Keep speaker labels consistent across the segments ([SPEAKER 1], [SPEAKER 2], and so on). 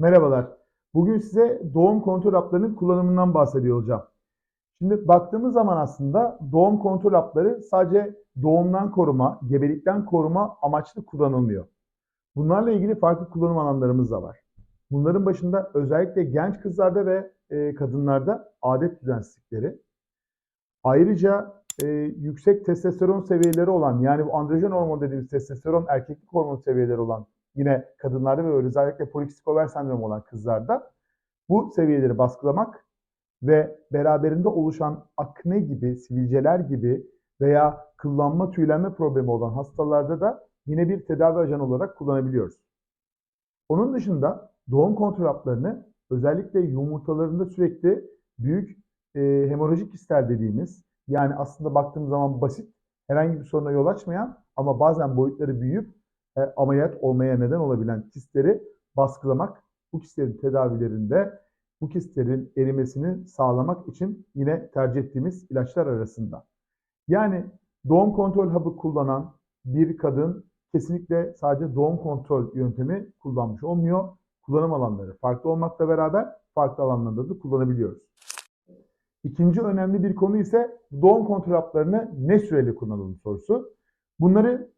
[SPEAKER 1] Merhabalar. Bugün size doğum kontrol haplarının kullanımından bahsediyor olacağım. Şimdi baktığımız zaman aslında doğum kontrol hapları sadece doğumdan koruma, gebelikten koruma amaçlı kullanılmıyor. Bunlarla ilgili farklı kullanım alanlarımız da var. Bunların başında özellikle genç kızlarda ve e, kadınlarda adet düzensizlikleri, ayrıca e, yüksek testosteron seviyeleri olan yani bu androjen hormon dediğimiz testosteron erkeklik hormon seviyeleri olan yine kadınlarda ve özellikle polikistik over sendromu olan kızlarda bu seviyeleri baskılamak ve beraberinde oluşan akne gibi, sivilceler gibi veya kıllanma, tüylenme problemi olan hastalarda da yine bir tedavi ajanı olarak kullanabiliyoruz. Onun dışında doğum kontrol haplarını özellikle yumurtalarında sürekli büyük e, hemorajik kistler dediğimiz yani aslında baktığımız zaman basit herhangi bir soruna yol açmayan ama bazen boyutları büyüyüp e, ameliyat olmaya neden olabilen kistleri baskılamak, bu kistlerin tedavilerinde bu kistlerin erimesini sağlamak için yine tercih ettiğimiz ilaçlar arasında. Yani doğum kontrol hapı kullanan bir kadın kesinlikle sadece doğum kontrol yöntemi kullanmış olmuyor. Kullanım alanları farklı olmakla beraber farklı alanlarda da kullanabiliyoruz. İkinci önemli bir konu ise doğum kontrol haplarını ne süreli kullanalım sorusu. Bunları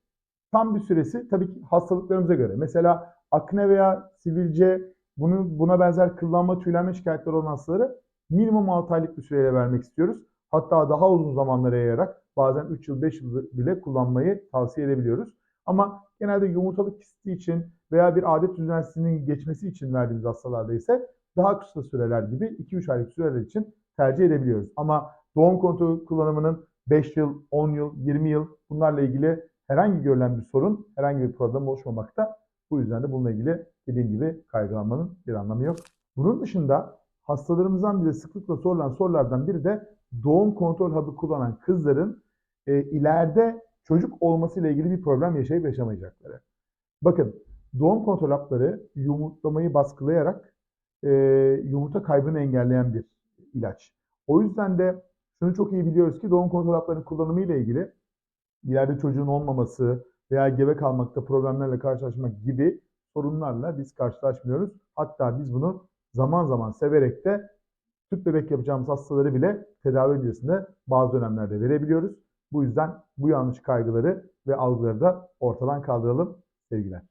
[SPEAKER 1] tam bir süresi tabii ki hastalıklarımıza göre. Mesela akne veya sivilce, bunu, buna benzer kıllanma, tüylenme şikayetleri olan hastaları minimum 6 aylık bir süreyle vermek istiyoruz. Hatta daha uzun zamanlara yayarak bazen 3 yıl 5 yıl bile kullanmayı tavsiye edebiliyoruz. Ama genelde yumurtalık kisti için veya bir adet düzensizliğinin geçmesi için verdiğimiz hastalarda ise daha kısa süreler gibi 2-3 aylık süreler için tercih edebiliyoruz. Ama doğum kontrol kullanımının 5 yıl, 10 yıl, 20 yıl bunlarla ilgili herhangi görülen bir sorun, herhangi bir problem oluşmamakta. Bu yüzden de bununla ilgili dediğim gibi kaygılanmanın bir anlamı yok. Bunun dışında hastalarımızdan bize sıklıkla sorulan sorulardan biri de doğum kontrol hapı kullanan kızların e, ileride çocuk olması ile ilgili bir problem yaşayıp yaşamayacakları. Bakın doğum kontrol hapları yumurtlamayı baskılayarak e, yumurta kaybını engelleyen bir ilaç. O yüzden de şunu çok iyi biliyoruz ki doğum kontrol haplarının kullanımı ile ilgili ileride çocuğun olmaması veya gebe kalmakta problemlerle karşılaşmak gibi sorunlarla biz karşılaşmıyoruz. Hatta biz bunu zaman zaman severek de tüp bebek yapacağımız hastaları bile tedavi öncesinde bazı dönemlerde verebiliyoruz. Bu yüzden bu yanlış kaygıları ve algıları da ortadan kaldıralım sevgiler.